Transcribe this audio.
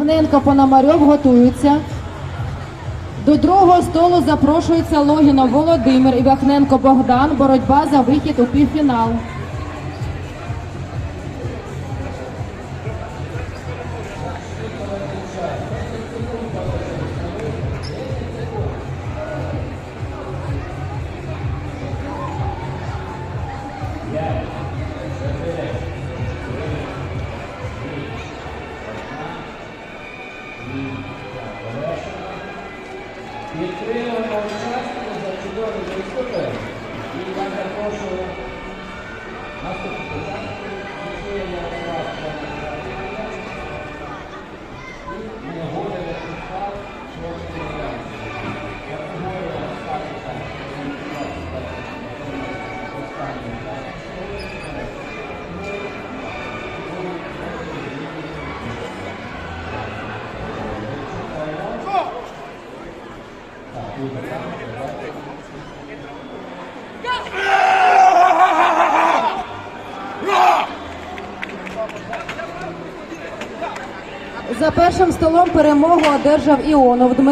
Івненко Пономарьов готуються. До другого столу запрошується Логінов Володимир і Вахненко Богдан. Боротьба за вихід у півфінал. Підтримуємо учасників за чудовий виступи. За першим столом перемогу одержав Іонов Дмитро.